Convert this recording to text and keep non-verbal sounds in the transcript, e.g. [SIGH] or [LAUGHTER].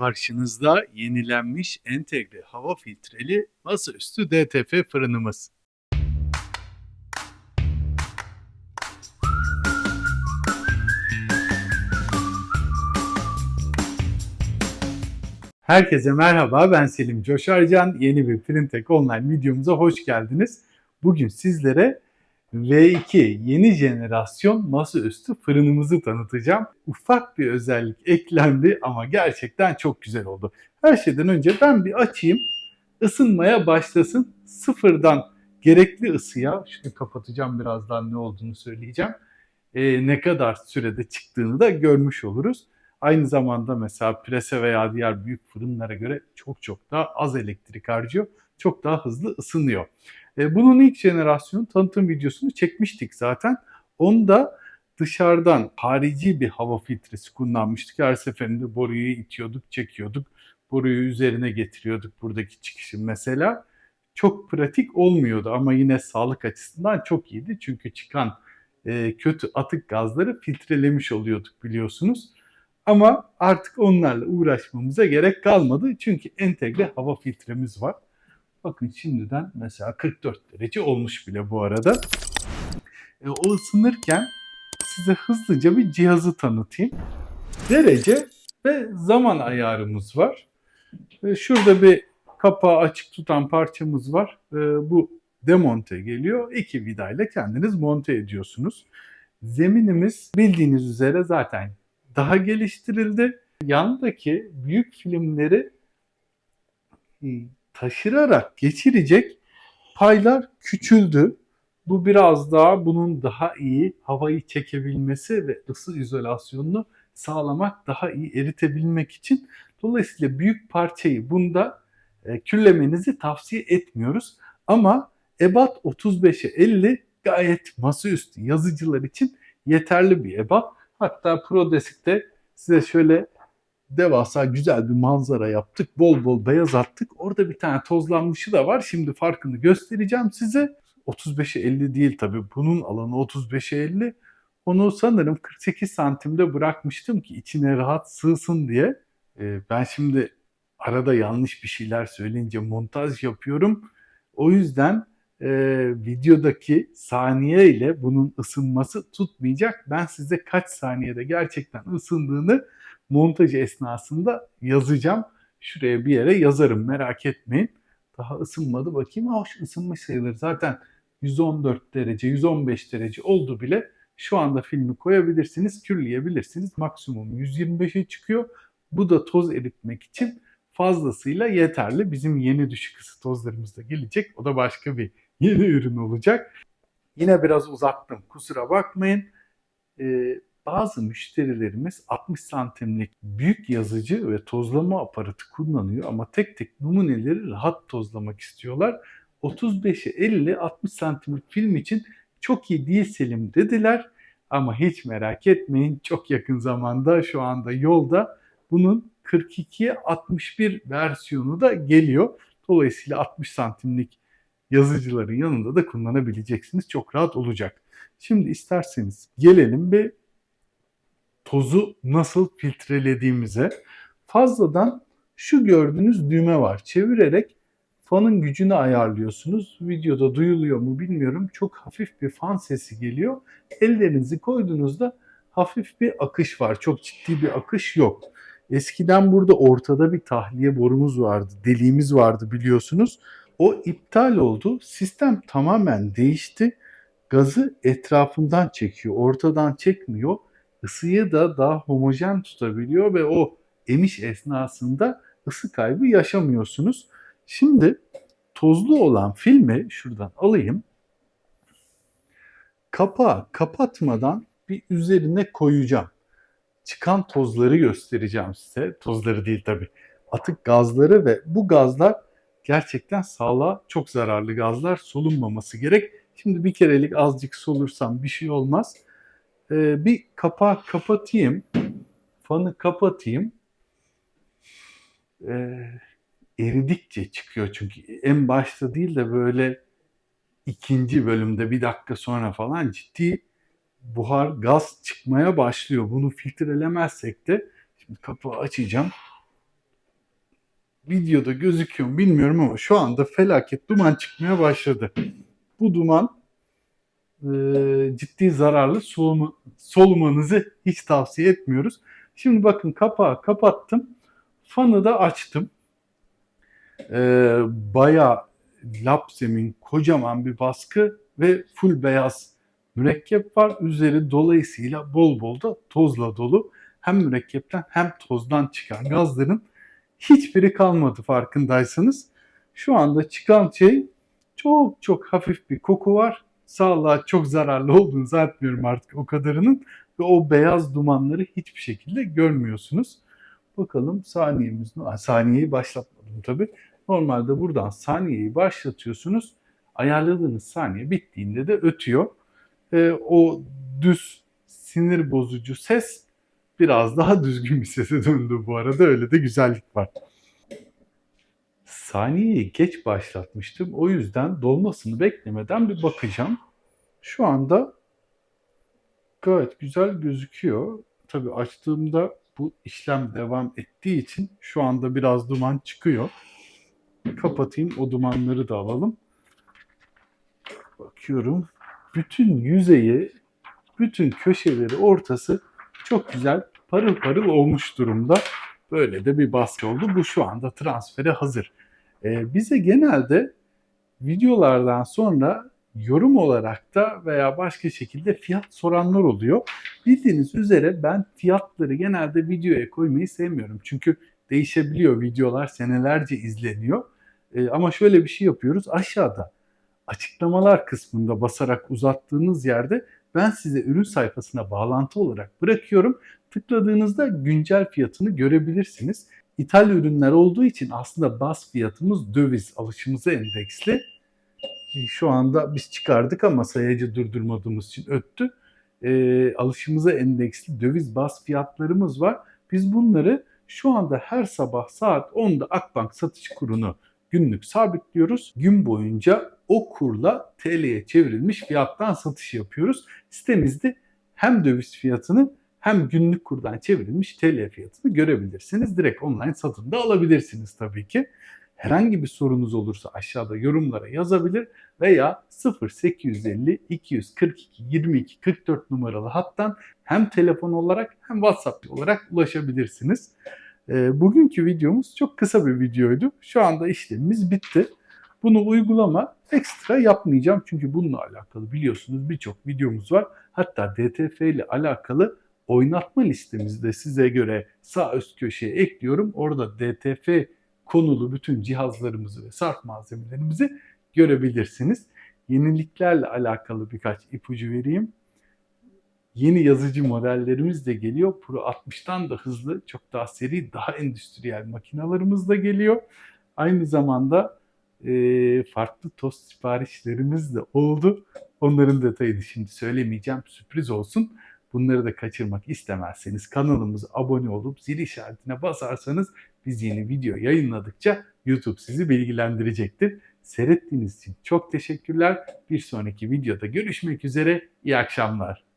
Karşınızda yenilenmiş entegre hava filtreli masaüstü DTF fırınımız. Herkese merhaba ben Selim Coşarcan. Yeni bir Printek Online videomuza hoş geldiniz. Bugün sizlere V2 yeni jenerasyon masaüstü fırınımızı tanıtacağım. Ufak bir özellik eklendi ama gerçekten çok güzel oldu. Her şeyden önce ben bir açayım. ısınmaya başlasın. Sıfırdan gerekli ısıya, şunu kapatacağım birazdan ne olduğunu söyleyeceğim. Ee, ne kadar sürede çıktığını da görmüş oluruz. Aynı zamanda mesela prese veya diğer büyük fırınlara göre çok çok daha az elektrik harcıyor. Çok daha hızlı ısınıyor. E, bunun ilk jenerasyon tanıtım videosunu çekmiştik zaten. Onda dışarıdan harici bir hava filtresi kullanmıştık. Her seferinde boruyu itiyorduk, çekiyorduk. Boruyu üzerine getiriyorduk buradaki çıkışın mesela. Çok pratik olmuyordu ama yine sağlık açısından çok iyiydi. Çünkü çıkan e, kötü atık gazları filtrelemiş oluyorduk biliyorsunuz. Ama artık onlarla uğraşmamıza gerek kalmadı. Çünkü entegre hava filtremiz var. Bakın şimdiden mesela 44 derece olmuş bile bu arada. E, o ısınırken size hızlıca bir cihazı tanıtayım. Derece ve zaman ayarımız var. E, şurada bir kapağı açık tutan parçamız var. E, bu demonte geliyor. İki vidayla kendiniz monte ediyorsunuz. Zeminimiz bildiğiniz üzere zaten daha geliştirildi. Yandaki büyük filmleri taşırarak geçirecek paylar küçüldü. Bu biraz daha bunun daha iyi havayı çekebilmesi ve ısı izolasyonunu sağlamak, daha iyi eritebilmek için. Dolayısıyla büyük parçayı bunda e, küllemenizi tavsiye etmiyoruz. Ama ebat 35'e 50 gayet masaüstü yazıcılar için yeterli bir ebat. Hatta ProDesk'te size şöyle devasa güzel bir manzara yaptık. Bol bol beyaz attık. Orada bir tane tozlanmışı da var. Şimdi farkını göstereceğim size. 35'e 50 değil tabii. Bunun alanı 35'e 50. Onu sanırım 48 santimde bırakmıştım ki içine rahat sığsın diye. Ee, ben şimdi arada yanlış bir şeyler söyleyince montaj yapıyorum. O yüzden e, videodaki saniye ile bunun ısınması tutmayacak. Ben size kaç saniyede gerçekten ısındığını montaj esnasında yazacağım. Şuraya bir yere yazarım merak etmeyin. Daha ısınmadı bakayım. Ah ısınmış sayılır. Zaten 114 derece, 115 derece oldu bile. Şu anda filmi koyabilirsiniz, kürleyebilirsiniz. Maksimum 125'e çıkıyor. Bu da toz eritmek için fazlasıyla yeterli. Bizim yeni düşük ısı tozlarımız da gelecek. O da başka bir yeni ürün olacak. Yine biraz uzattım. Kusura bakmayın. Ee, bazı müşterilerimiz 60 santimlik büyük yazıcı ve tozlama aparatı kullanıyor ama tek tek numuneleri rahat tozlamak istiyorlar. 35'e 50 60 santimlik film için çok iyi değil Selim dediler. Ama hiç merak etmeyin çok yakın zamanda şu anda yolda bunun 42'ye 61 versiyonu da geliyor. Dolayısıyla 60 santimlik yazıcıların yanında da kullanabileceksiniz. Çok rahat olacak. Şimdi isterseniz gelelim bir tozu nasıl filtrelediğimize fazladan şu gördüğünüz düğme var. Çevirerek fanın gücünü ayarlıyorsunuz. Videoda duyuluyor mu bilmiyorum. Çok hafif bir fan sesi geliyor. Ellerinizi koyduğunuzda hafif bir akış var. Çok ciddi bir akış yok. Eskiden burada ortada bir tahliye borumuz vardı. Deliğimiz vardı biliyorsunuz. O iptal oldu. Sistem tamamen değişti. Gazı etrafından çekiyor. Ortadan çekmiyor ısıyı da daha homojen tutabiliyor ve o emiş esnasında ısı kaybı yaşamıyorsunuz. Şimdi tozlu olan filmi şuradan alayım. Kapağı kapatmadan bir üzerine koyacağım. Çıkan tozları göstereceğim size. Tozları değil tabi. Atık gazları ve bu gazlar gerçekten sağlığa çok zararlı gazlar. Solunmaması gerek. Şimdi bir kerelik azıcık solursam bir şey olmaz e, bir kapağı kapatayım. Fanı kapatayım. E, eridikçe çıkıyor çünkü en başta değil de böyle ikinci bölümde bir dakika sonra falan ciddi buhar, gaz çıkmaya başlıyor. Bunu filtrelemezsek de şimdi kapağı açacağım. videoda gözüküyor bilmiyorum ama şu anda felaket duman çıkmaya başladı. Bu duman ciddi zararlı solumu, solumanızı hiç tavsiye etmiyoruz. Şimdi bakın kapağı kapattım. Fanı da açtım. E, bayağı lap zemin, kocaman bir baskı ve full beyaz mürekkep var. Üzeri dolayısıyla bol bol da tozla dolu. Hem mürekkepten hem tozdan çıkan gazların hiçbiri kalmadı farkındaysanız. Şu anda çıkan şey çok çok hafif bir koku var. Sağlığa çok zararlı olduğunu zannetmiyorum artık o kadarının. Ve o beyaz dumanları hiçbir şekilde görmüyorsunuz. Bakalım saniyemiz, saniyeyi başlatmadım tabii. Normalde buradan saniyeyi başlatıyorsunuz. Ayarladığınız saniye bittiğinde de ötüyor. Ee, o düz sinir bozucu ses biraz daha [LAUGHS] düzgün bir sese döndü bu arada. Öyle de güzellik var. Saniyeyi geç başlatmıştım. O yüzden dolmasını beklemeden bir bakacağım. Şu anda gayet güzel gözüküyor. Tabii açtığımda bu işlem devam ettiği için şu anda biraz duman çıkıyor. Kapatayım o dumanları da alalım. Bakıyorum. Bütün yüzeyi, bütün köşeleri, ortası çok güzel parıl parıl olmuş durumda. Böyle de bir baskı oldu. Bu şu anda transfere hazır. Ee, bize genelde videolardan sonra yorum olarak da veya başka şekilde fiyat soranlar oluyor. Bildiğiniz üzere ben fiyatları genelde videoya koymayı sevmiyorum. Çünkü değişebiliyor videolar senelerce izleniyor. Ee, ama şöyle bir şey yapıyoruz. Aşağıda açıklamalar kısmında basarak uzattığınız yerde ben size ürün sayfasına bağlantı olarak bırakıyorum. Tıkladığınızda güncel fiyatını görebilirsiniz. İthal ürünler olduğu için aslında bas fiyatımız döviz alışımıza endeksli. Şu anda biz çıkardık ama sayacı durdurmadığımız için öttü. E, alışımıza endeksli döviz bas fiyatlarımız var. Biz bunları şu anda her sabah saat 10'da Akbank satış kurunu günlük sabitliyoruz. Gün boyunca o kurla TL'ye çevrilmiş fiyattan satış yapıyoruz. Sitemizde hem döviz fiyatını hem günlük kurdan çevrilmiş TL fiyatını görebilirsiniz. Direkt online satın da alabilirsiniz tabii ki. Herhangi bir sorunuz olursa aşağıda yorumlara yazabilir veya 0850 242 22 44 numaralı hattan hem telefon olarak hem WhatsApp olarak ulaşabilirsiniz. E, bugünkü videomuz çok kısa bir videoydu. Şu anda işlemimiz bitti. Bunu uygulama ekstra yapmayacağım çünkü bununla alakalı biliyorsunuz birçok videomuz var. Hatta DTF ile alakalı oynatma listemizi de size göre sağ üst köşeye ekliyorum. Orada DTF konulu bütün cihazlarımızı ve sarf malzemelerimizi görebilirsiniz. Yeniliklerle alakalı birkaç ipucu vereyim. Yeni yazıcı modellerimiz de geliyor. Pro 60'tan da hızlı, çok daha seri, daha endüstriyel makinalarımız da geliyor. Aynı zamanda e, farklı tost siparişlerimiz de oldu. Onların detayını şimdi söylemeyeceğim. Sürpriz olsun. Bunları da kaçırmak istemezseniz kanalımıza abone olup zil işaretine basarsanız biz yeni video yayınladıkça YouTube sizi bilgilendirecektir. Seyrettiğiniz için çok teşekkürler. Bir sonraki videoda görüşmek üzere. İyi akşamlar.